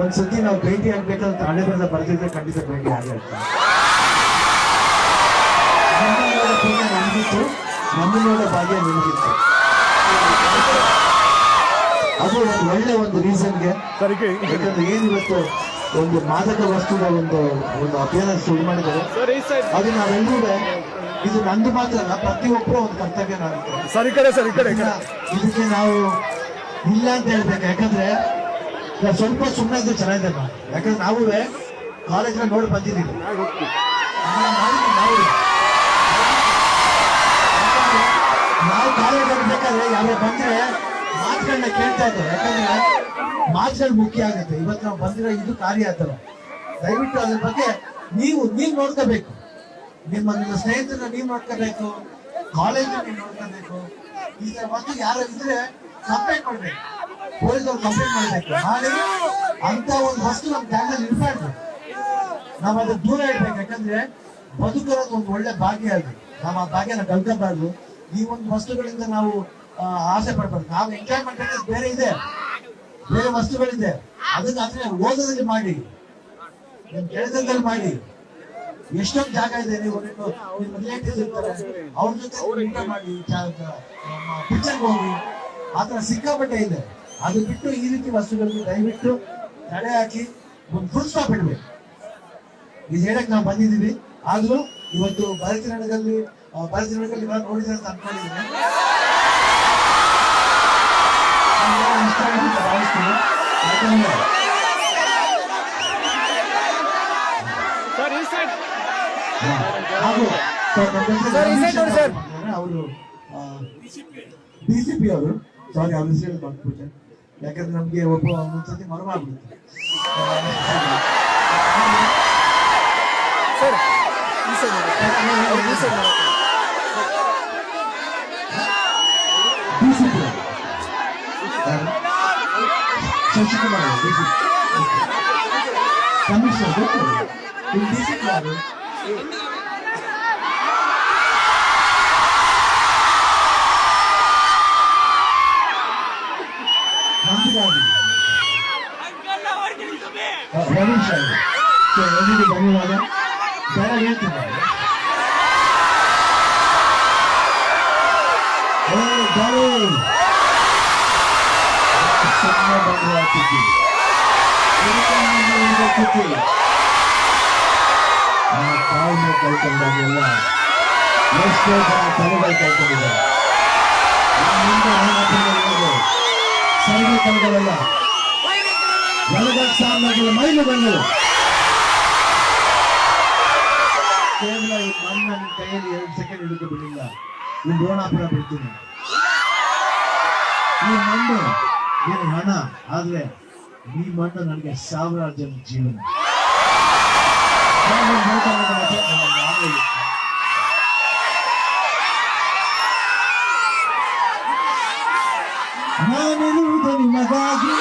ಒಂದ್ಸತಿ ನಾವು ಭೇಟಿ ಆಗ್ಬೇಕಂತ ಹಳೆ ಬರಲ್ಲ ಬರ್ದಿದ್ರೆ ಖಂಡಿತ ಭೇಟಿ ಆಗಿರ್ತಾರೆ ನಮ್ಮನ್ನೋಡ ನಮ್ಗಿತ್ತು ಭಾಗ್ಯ ನಿಮಗಿತ್ತು. ಅದು ಒಂದು ಒಳ್ಳೆ ಒಂದು ರೀಸನ್ಗೆ. ಯಾಕಂದ್ರೆ ಏನ್ ಇವತ್ತು ಒಂದು ಮಾದಕ ವಸ್ತುದ ಒಂದು ಒಂದು ಅಭಿಯಾನ ಶುರು ಮಾಡಿದ್ದಾರೆ. ಅದು ನಾವೆಲ್ಲರೂ ಇದು ನಂದು ಮಾತ್ರ ಅಲ್ಲ ಪ್ರತಿಯೊಬ್ಬರು ಒಂದು ಕರ್ತವ್ಯ ಸರ್ ಕಡೆ ಸರ್ ಕಡೆ. ಇದಕ್ಕೆ ನಾವು ಇಲ್ಲ ಅಂತ ಹೇಳ್ಬೇಕು. ಯಾಕಂದ್ರೆ ಸ್ವಲ್ಪ ಸುಮ್ಮನೆ ಇದ್ರೆ ಚೆನ್ನಾಗಿದೆ. ಯಾಕಂದ್ರೆ ನಾವು ಕಾಲೇಜ್ ನೋಡಿ ಬಂದಿದ್ದೀವಿ. ನಾವು ಕಾಲೇಜ್ ಬೇಕಾದ್ರೆ ಯಾರೋ ಬಂದ್ರೆ ಮಾತುಗಳನ್ನ ಕೇಳ್ತಾ ಇದ್ದಾರೆ. ಯಾಕಂದ್ರೆ ಮಾತುಗಳು ಮುಖ್ಯ ಆಗುತ್ತೆ. ಇವತ್ತು ನಾವು ಬಂದಿರೋ ಇದು ಕಾರ್ಯ ಆತರ ದಯವಿಟ್ಟು ಅದ್ರ ಬಗ್ಗೆ ನೀವು ನೀವು ನೋಡ್ಕೋಬೇಕು. ನಿಮ್ಮ ನಿಮ್ಮ ಸ್ನೇಹಿತರನ್ನ ನೀವು ನೋಡ್ಕೋಬೇಕು. ಕಾಲೇಜ್ ನೀವು ನೋಡ್ಕೋಬೇಕು. ಈಗ ಬಗ್ಗೆ ಯಾರು ಇದ್ರೆ ಕಂಪ್ಲೇಂಟ್ ಮಾಡ್ಬೇಕು. ಪೊಲೀಸರು ಕಂಪ್ಲೇಂಟ್ ಮಾಡಬೇಕು. ಹಾಗೆ ಅಂತ ಒಂದು ವಸ್ತು ನಮ್ಮ ಜಾಗದಲ್ಲಿ ಇರ್ಬಾರ್ದು ನಾವು ಅದ್ರ ದೂರ ಇಡ್ಬೇಕು. ಯಾಕಂದ್ರೆ ಬದುಕಿರೋದು ಒಂದು ಒಳ್ಳೆ ಭಾಗ್ಯ ಅದು. ನಾವು ಆ ಭಾಗ್ಯನ ಕಳ್ಕೋಬಾರ್ದು. ಈ ಒಂದು ವಸ್ತುಗಳಿಂದ ನಾವು ಆಸೆ ಪಡ್ಬಾರ್ದು. ನಾವು ಎಂಜಾಯ್ಮೆಂಟ್ ಬೇರೆ ಇದೆ. ಬೇರೆ ವಸ್ತುಗಳಿದೆ. ಅದನ್ನ ಅಂದ್ರೆ ಓದೋದ್ರಲ್ಲಿ ಮಾಡಿ. ನಿಮ್ ಕೆಲಸದಲ್ಲಿ ಮಾಡಿ. ಎಷ್ಟೊಂದು ಜಾಗ ಇದೆ ನೀವು ಇರ್ತಾರೆ. ಅವ್ರ ಜೊತೆ ಮಾಡಿ ಪಿಕ್ಚರ್ ಹೋಗಿ. ಆತರ ಸಿಕ್ಕಾಪಟ್ಟೆ ಇದೆ. ಅದು ಬಿಟ್ಟು ಈ ರೀತಿ ವಸ್ತುಗಳಿಗೆ ದಯವಿಟ್ಟು ತಡೆ ಹಾಕಿ ಒಂದು ಫುಲ್ ಸ್ಟಾಪ್ ಇಡಬೇಕು ಇದು ಹೇಳಕ್ ನಾವು ಬಂದಿದ್ದೀವಿ ಆದ್ರೂ ಇವತ್ತು ಭರತನಾಟ್ಯದಲ್ಲಿ ಭರತನಾಟ್ಯದಲ್ಲಿ ಇವಾಗ ನೋಡಿದ್ರೆ ಅಂತ ಅನ್ಕೊಂಡಿದ್ದೀನಿ. ಭಾವಿಸ್ತೀನಿ ಯಾಕಂದ್ರೆ ಹಾಗೂ. ಅವರು ಡಿ ಸಿ ಪಿ ಅವರು. ಸಾರಿ ಅವ್ರ ಹೆಸರು ಬಂದ್ಬಿಟ್ಟೆ ಯಾಕಂದ್ರೆ ನಮ್ಗೆ ಒಬ್ಬ ಒಂದ್ಸತಿ ಮರವಾಗ್ಬಿಡುತ್ತೆ ಸರ್ ಈ ಸೈಡ್ ನೋಡಿ ಈ ಸೈಡ್ ನೋಡಿ ಡಿ ಸಿ ಪಿ ಶಶಿಕುಮಾರ್ ಅವರು ಡಿ ಸಿ ಕಮಿಷನರ್ ಗೊತ್ತು ರವೀಶ್ ಅವರು ಸೊ ಎಲ್ರಿಗೂ ಧನ್ಯವಾದ ಬೇಡ ಹೇಳ್ತೀನಿ ಏ ಬಂದು ಜಲಗಕ್ಷಾಮಗಳ ಮೈಲು ಬಂದರು ಕೇವಲ ನನ್ನ ಕೈಯಲ್ಲಿ ಎರಡು ಸೆಕೆಂಡ್ ಹಿಡಿದು ಬಿಡಿಲ್ಲ ಈ ರೋಣಾಪುರ ಬಿಡ್ತೀನಿ. ಈ ಮಣ್ಣು ಏನು ಹಣ? ಆದ್ರೆ ಈ ಮಣ್ಣು ನನಗೆ ಸಾವಿರಾರು ಜನ ಜೀವನ. ನಾನಿರುವುದು ನಿಮಗಾಗಿ.